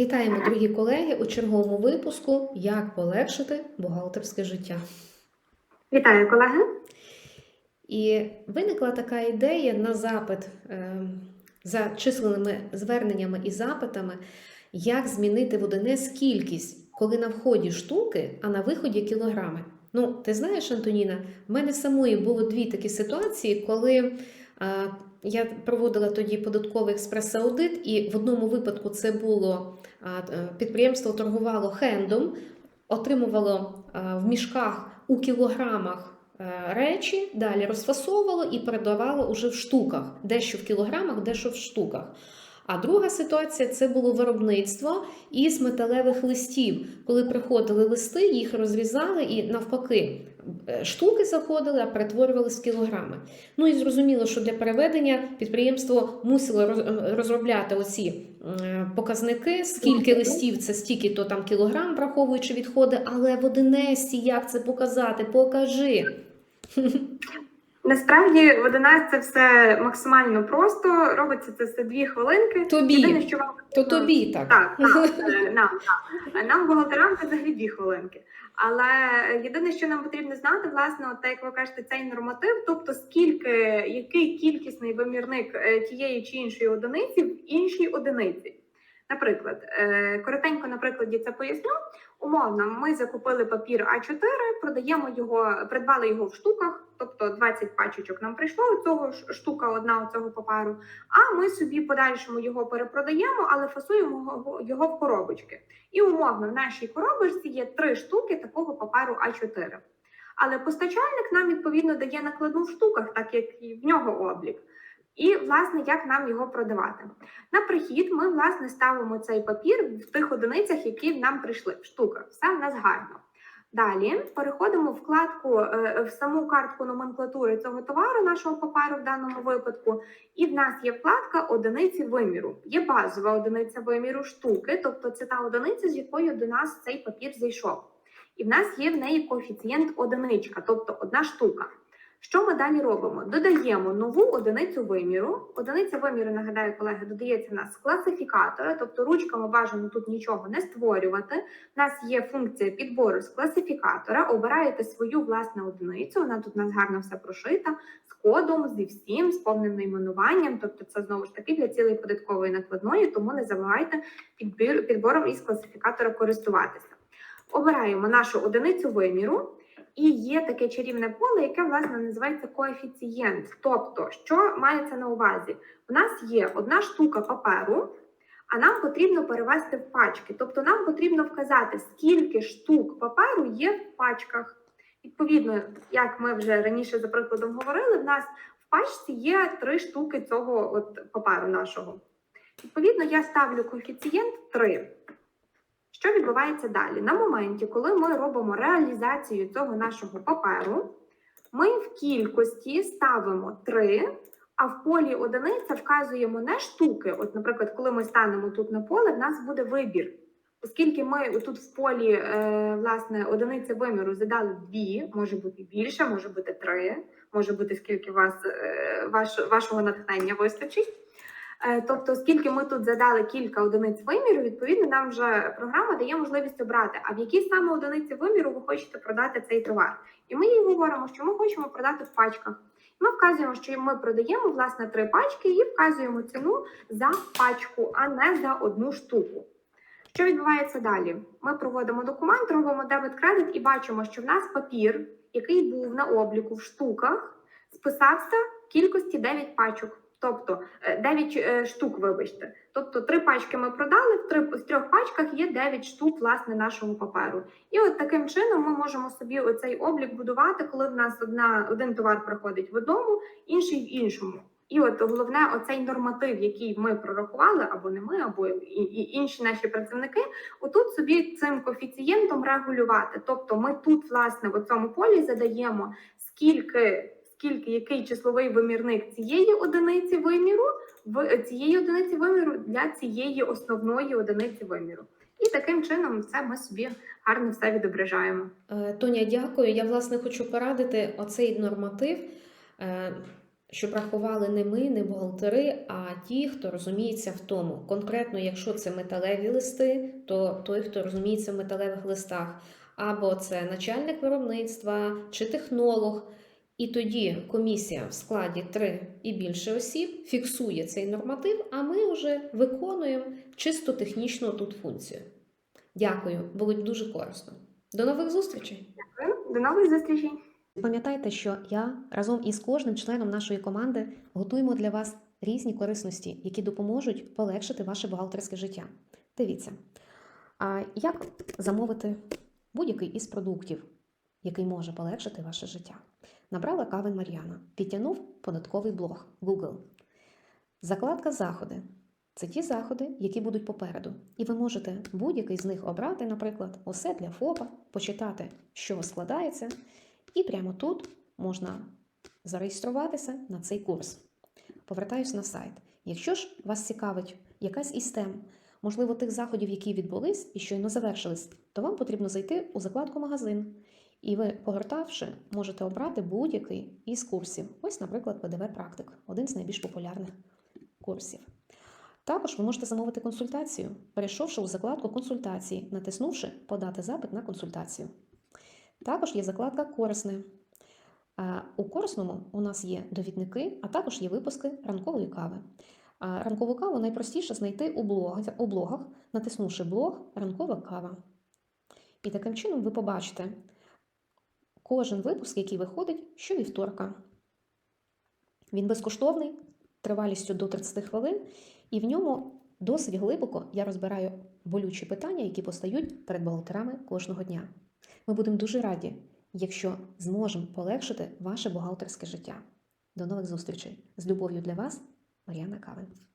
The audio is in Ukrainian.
Вітаємо, дорогі колеги, у черговому випуску Як полегшити бухгалтерське життя. Вітаю, колеги. І виникла така ідея на запит е, за численними зверненнями і запитами, як змінити в ОДНС кількість, коли на вході штуки, а на виході кілограми. Ну, ти знаєш, Антоніна, в мене самої було дві такі ситуації, коли я проводила тоді податковий експрес-аудит, і в одному випадку це було е, підприємство торгувало хендом, отримувало е, в мішках у кілограмах е, речі, далі розфасовувало і передавало уже в штуках, дещо в кілограмах, дещо в штуках. А друга ситуація це було виробництво із металевих листів. Коли приходили листи, їх розрізали і навпаки е, штуки заходили, а перетворювалися в кілограми. Ну і зрозуміло, що для переведення підприємство мусило розробляти оці е, показники, скільки листів це стільки то там кілограм, враховуючи відходи, але в Одинесі як це показати? Покажи. Насправді в 11 це все максимально просто. Робиться це все дві хвилинки. Тобі. Єдине, що вам То тобі так. так, так, е, нам, так. нам бухгалтерам це взагалі дві хвилинки. Але єдине, що нам потрібно знати, власне, от так як ви кажете, цей норматив, тобто скільки, який кількісний вимірник е, тієї чи іншої одиниці в іншій одиниці. Наприклад, е, коротенько на прикладі це поясню. Умовно, ми закупили папір А4, продаємо його, придбали його в штуках, тобто 20 пачечок нам прийшло цього штука одна цього паперу. А ми собі подальшому його перепродаємо, але фасуємо його в коробочки. І умовно в нашій коробочці є три штуки такого паперу А4. Але постачальник нам відповідно дає накладну в штуках, так як і в нього облік. І, власне, як нам його продавати? На прихід ми, власне, ставимо цей папір в тих одиницях, які нам прийшли в штуках. Все в нас гарно. Далі переходимо вкладку е, в саму картку номенклатури цього товару, нашого паперу в даному випадку. І в нас є вкладка одиниці виміру. Є базова одиниця виміру штуки, тобто це та одиниця, з якою до нас цей папір зайшов. І в нас є в неї коефіцієнт одиничка, тобто одна штука. Що ми далі робимо? Додаємо нову одиницю виміру. Одиниця виміру, нагадаю, колеги, додається в нас з класифікатора, тобто ручками бажано тут нічого не створювати. У нас є функція підбору з класифікатора. Обираєте свою власну одиницю. Вона тут у нас гарно все прошита з кодом, зі всім, з повним найменуванням. Тобто, це знову ж таки для цілей податкової накладної, тому не забувайте підбір, підбором із класифікатора користуватися. Обираємо нашу одиницю виміру. І є таке чарівне поле, яке власне називається коефіцієнт. Тобто, що мається на увазі? У нас є одна штука паперу, а нам потрібно перевести в пачки. Тобто, нам потрібно вказати, скільки штук паперу є в пачках. Відповідно, як ми вже раніше за прикладом говорили, в нас в пачці є три штуки цього от паперу нашого. Відповідно, я ставлю коефіцієнт 3. Що відбувається далі? На моменті, коли ми робимо реалізацію цього нашого паперу, ми в кількості ставимо 3, а в полі одиниця вказуємо не штуки. От, наприклад, коли ми станемо тут на поле, в нас буде вибір. Оскільки ми тут в полі е, власне одиниці виміру задали дві, може бути більше, може бути три, може бути скільки вас е, ваш, вашого натхнення вистачить. Е, Тобто, оскільки ми тут задали кілька одиниць виміру, відповідно, нам вже програма дає можливість обрати, а в якій саме одиниці виміру ви хочете продати цей товар. І ми їй говоримо, що ми хочемо продати в пачках. Ми вказуємо, що ми продаємо власне три пачки і вказуємо ціну за пачку, а не за одну штуку. Що відбувається далі? Ми проводимо документ, робимо дебет-кредит і бачимо, що в нас папір, який був на обліку в штуках, списався в кількості 9 пачок. Тобто е, 9 е, штук, вибачте. Тобто три пачки ми продали, в три з трьох пачках є 9 штук власне нашого паперу. І от таким чином ми можемо собі оцей облік будувати, коли в нас одна один товар приходить в одному, інший в іншому. І от головне, оцей норматив, який ми прорахували, або не ми, або і, і інші наші працівники, отут собі цим коефіцієнтом регулювати. Тобто, ми тут, власне, в цьому полі задаємо скільки скільки який числовий вимірник цієї одиниці виміру в цієї одиниці виміру для цієї основної одиниці виміру. І таким чином це ми собі гарно все відображаємо. Е, Тоня, дякую. Я власне хочу порадити оцей норматив. Е, щоб рахували не ми, не бухгалтери, а ті, хто розуміється в тому. Конкретно, якщо це металеві листи, то той, хто розуміється в металевих листах, або це начальник виробництва чи технолог. І тоді комісія в складі 3 і більше осіб фіксує цей норматив, а ми вже виконуємо чисто технічну тут функцію. Дякую, було дуже корисно. До нових зустрічей! Дякую. До нових зустрічей. Пам'ятайте, що я разом із кожним членом нашої команди готуємо для вас різні корисності, які допоможуть полегшити ваше бухгалтерське життя. Дивіться, а як замовити будь-який із продуктів, який може полегшити ваше життя? Набрала кавен Мар'яна, підтягнув податковий блог Google. Закладка заходи. Це ті заходи, які будуть попереду. І ви можете будь-який з них обрати, наприклад, усе для ФОПа, почитати, чого складається, і прямо тут можна зареєструватися на цей курс. Повертаюсь на сайт. Якщо ж вас цікавить якась із тем, можливо, тих заходів, які відбулись і щойно завершились, то вам потрібно зайти у закладку магазин. І ви, погортавши, можете обрати будь-який із курсів. Ось, наприклад, ПДВ Практик, один з найбільш популярних курсів. Також ви можете замовити консультацію, перейшовши у закладку консультації, натиснувши Подати запит на консультацію. Також є закладка Корисне. У корисному у нас є довідники, а також є випуски ранкової кави. Ранкову каву найпростіше знайти у блогах, у блогах, натиснувши блог Ранкова кава. І таким чином ви побачите кожен випуск, який виходить щовівторка. Він безкоштовний, тривалістю до 30 хвилин, і в ньому досить глибоко я розбираю болючі питання, які постають перед бухгалтерами кожного дня. Ми будемо дуже раді, якщо зможемо полегшити ваше бухгалтерське життя. До нових зустрічей! З любов'ю для вас, Мар'яна Кавин.